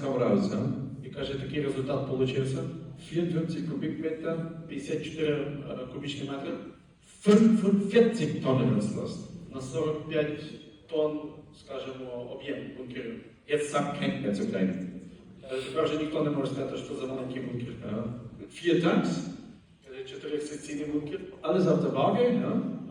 kam raus. Ja? І каже, такий результат получився. 54 Kubikmeter, 54 е, кубічні метри 45 Tonnen ist на 45 тонн, скажімо, об'єм бункерів. Jetzt sagt kein mehr zu klein. Е, Тепер вже ніхто не може сказати, що це маленький бункер. Ja. Vier Tanks, Е, Чотирьохсекційний бункер. alles auf der Waage.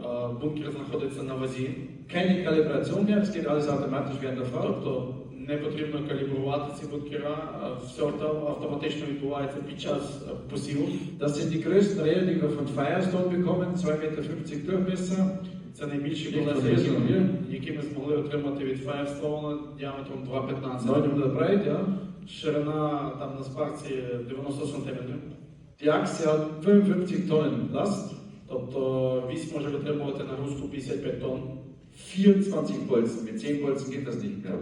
Е, Бункер знаходиться на вазі, Keine Kalibration mehr, es geht alles automatisch während der Fahrt. тобто не потрібно калібрувати ці бункера, все автоматично відбувається під час посіву. Das sind die größten Räder, die wir von Firestone bekommen, 2,50 Meter Durchmesser. Це найбільші колеса, які, ми змогли отримати від Firestone діаметром 2,15. 900. Ширина там на спарці 90 см. Hat 55 Tonnen Last, Тобто вісь може витримувати нагрузку 55 тонн. 24 Bolzen. Mit 10 Bolzen geht das nicht mehr.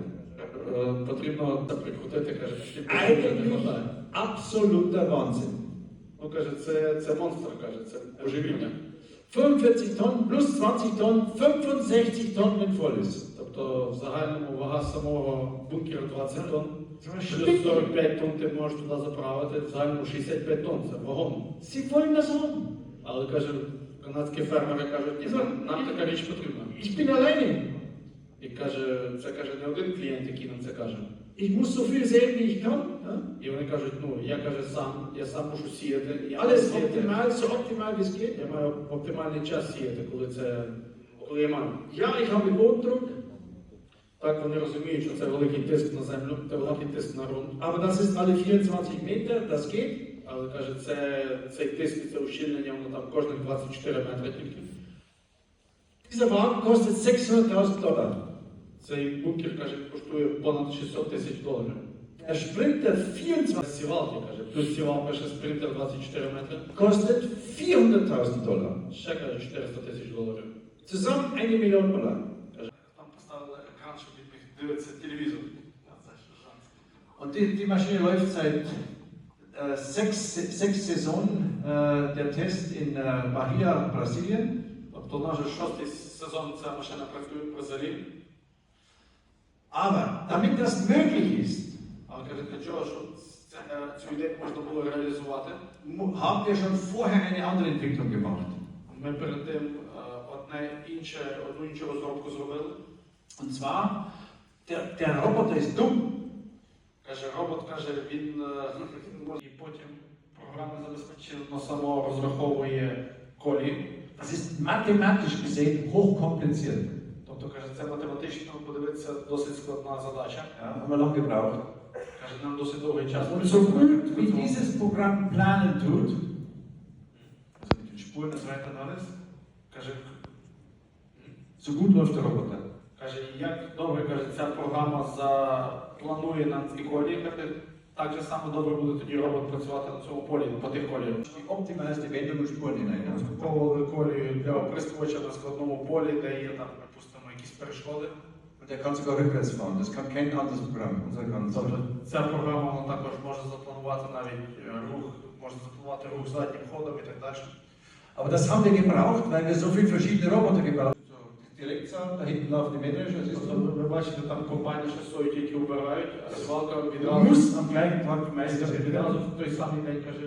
Е, Потрібно це прикрутити, каже, що не Eigentlich хватає. absoluter Wahnsinn. Ну каже, це, це монстр, каже, це божевільня. 45 Tonnen plus 20 Tonnen, 65 Tonnen, wenn voll ist. Тобто в загальному вага самого бункера 20 тонн. Це Плюс 45 тонн ти можеш туди заправити, в загальному 65 тонн, це вагомо. Sie wollen das haben. Але каже, канадські фермери кажуть, ні, нам, така річ потрібна. Ich bin alleine. І каже, це каже не один клієнт, який нам це каже. Ich muss so viel sehen, wie ich kann. І вони кажуть, ну я каже сам, я сам мушу сіяти, я Alles optimal, so optimal wie es geht. Я маю оптимальний час сіяти, коли це коли я маю. Ja, ich habe Bodendruck, Так вони розуміють, що це великий тиск на землю, це великий тиск на ґрунт. aber das ist alle 24 Meter, das geht. Але каже, це цей тиск і це ущільнення, воно там кожних 24 метри тільки. Dieser Wagen kostet 600.000 Dollar. Цей бункер каже, коштує понад 600 тисяч доларів. Der Sprinter 24 Сівалки каже, плюс сівалка ще спринтер 24 метри. kostet 400.000 Dollar. Ще каже 400 тисяч доларів. Zusammen eine Million Dollar. Каже, там поставили екран, щоб він міг дивитися телевізор. Це. Und die, Maschine läuft seit sechs, sechs Saisonen. Äh, der Test in äh, Bahia, Brasilien. Тобто наш шостий сезон ця машина працює в Бразилії. Aber damit das möglich ist, Але каже, для чого, щоб це, е, цю ідею можна було реалізувати, mu- haben wir schon vorher eine andere Entwicklung gemacht. ми перед тим е, одне інше, одну іншу розробку зробили. Und zwar, der, der Roboter ist dumm. Каже, робот каже, він е, він може- і потім програма забезпечено само розраховує колії. Das ist mathematisch gesehen hochkompliziert. Тобто каже, це математично подивитися досить складна задача. Ja, haben wir lang gebraucht. Каже, нам досить довгий час. Und so gut wie dieses Programm planen tut, Also mit den Spuren des Weiternares. Каже, so gut läuft der Roboter. каже, як добре каже, ця програма запланує нам ці колії, так же само добре буде тоді робот працювати на цьому полі, по тих коліях. Spuren hinein. Ja. Розпаковували колію для оприскувача на складному полі, де є там, припустимо, якісь перешкоди. Der kann sogar rückwärts fahren. Das kann kein anderes Programm. Unser kann. Тобто ця програма вона також може запланувати навіть е, рух, може запланувати рух заднім ходом і так далі. Aber das haben wir gebraucht, weil wir so viele verschiedene Roboter gebaut haben. So, die Direktsaat, da hinten laufen die Mähdrescher, siehst Тобто du? ви бачите, там компанії ще стоїть, які вбирають, а свалка Du відразу musst am gleichen Tag майстер Meister відразу werden. в той самий день каже,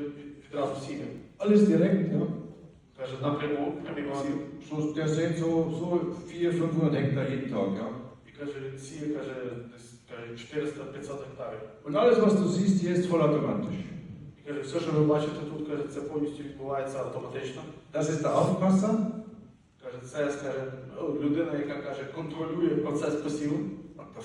відразу сіє. Alles direkt, ja. Каже, напряму, прямий посів. So, der sieht so, so 400, 500 Hektar jeden Tag, ja. І каже, він сіє, каже, десь каже, 400-500 гектарів. Und alles, was du siehst, hier ist vollautomatisch. І каже, все, що ви бачите тут, каже, це повністю відбувається автоматично. Das ist der Aufpasser. Каже, це скаже, ну, людина, яка каже, контролює процес посіву.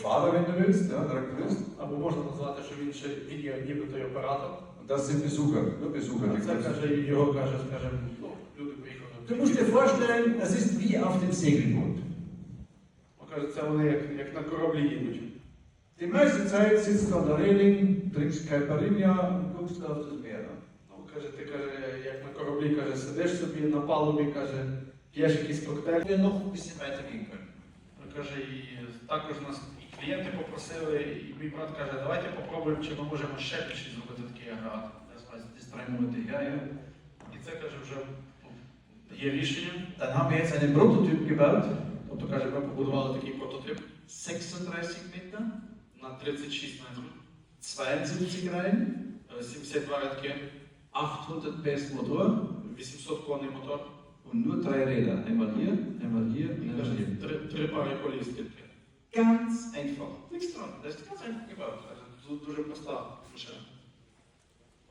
Willst, ja, Traktorist. Або можна назвати, що він ще він є нібито й оператор. Das sind Besucher, nur Besucher. Це каже, його каже, скажімо, ну, люди поїхали. Du musst dir vorstellen, das ist wie auf dem Segelboot. Ну, каже, це вони як, як на кораблі їдуть. Die meiste Zeit sitzt an der Reling, trinkst Caipirinha und guckst auf das Meer. Ну, каже, ти каже, як на кораблі, каже, сидиш собі на палубі, каже, п'єш якийсь коктейль. Wir noch ein bisschen. Каже, і також нас і клієнти попросили, і мій брат каже, давайте попробуємо, чи ми можемо ще більше зробити такий агрегат. Her, ja. І це каже, вже ну, є рішення. Dann haben wir jetzt einen Prototyp gebaut, Тобто каже, ми побудували такий прототип 36 Meter, на 36 метрів, 72 Reihen, е, 72 рядки, 800 PS Motor 800 коней мотор. Und nur drei Räder. Einmal hier, einmal hier und einmal hier. три пари коліс тільки. Ganz einfach. Nichts dran, das ist ganz einfach gebaut. Also, Тут дуже проста машина.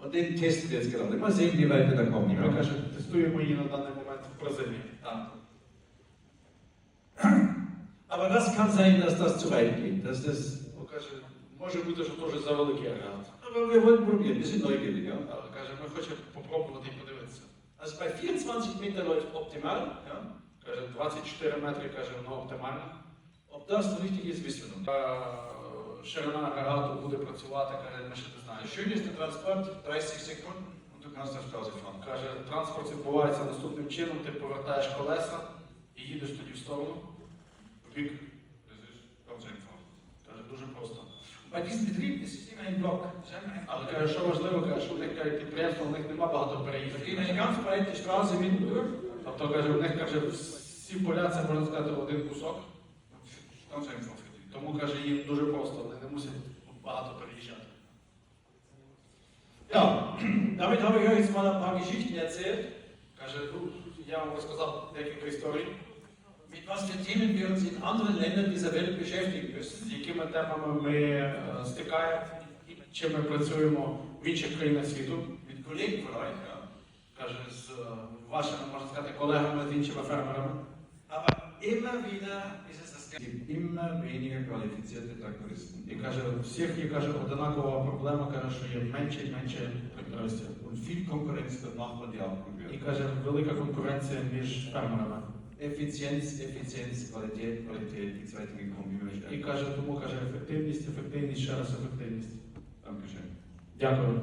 Und den testen wir jetzt gerade. Mal sehen, wie weit wir da kommen. ми Ja? каже, тестуємо її на даний момент в Бразилії. Ja. Aber das kann sein, dass das zu weit geht. Dass das, каже, може бути, що теж за великий агрегат. aber wir wollen probieren. Wir sind neugierig. Ja? Каже, ми хочемо попробувати. Also bei 24 Meter läuft optimal. Ja? Каже, 24 метри, каже, воно оптимально. So richtig nicht. Е, Ширина агрегату буде працювати, каже, ми ще не знаємо. Ist der Transport, 30 Sekunden und du kannst auf Straße fahren. Каже, транспорт відбувається наступним чином, ти повертаєш колеса і їдеш тоді в сторону. В бік. Каже, дуже просто. Block. Sie haben einen Але каже, що важливо, каже, що в них каже, підприємства, в них нема багато переїздів. geht eine ganz breite Straße mitten. Тобто, каже, в них каже, всі поля це можна сказати один кусок. Тому каже, їм дуже просто, вони не мусять багато переїжджати. Ja, damit habe ich euch jetzt mal ein paar Geschichten erzählt, Каже, я вам розказав декілька історій, mit was für Themen wir uns in anderen Ländern dieser Welt beschäftigen müssen. з якими темами ми е, стикаємо, чим ми працюємо в інших країнах світу. Mit Kollegen von Каже, з е, вашими, можна сказати, колегами, з іншими фермерами. Aber immer wieder ist es das gibt immer weniger qualifizierte Traktoristen. І каже, у всіх є каже, одинакова проблема, каже, що є менше і менше трактористів. Und viel Konkurrenz für Nachbarn, die auch І каже, велика конкуренція між фермерами. Effizienz, Qualität, Qualität, die zwei Dinge kommen immer І каже, тому каже, ефективність, ефективність, ще раз ефективність. Dankeschön. Дякую.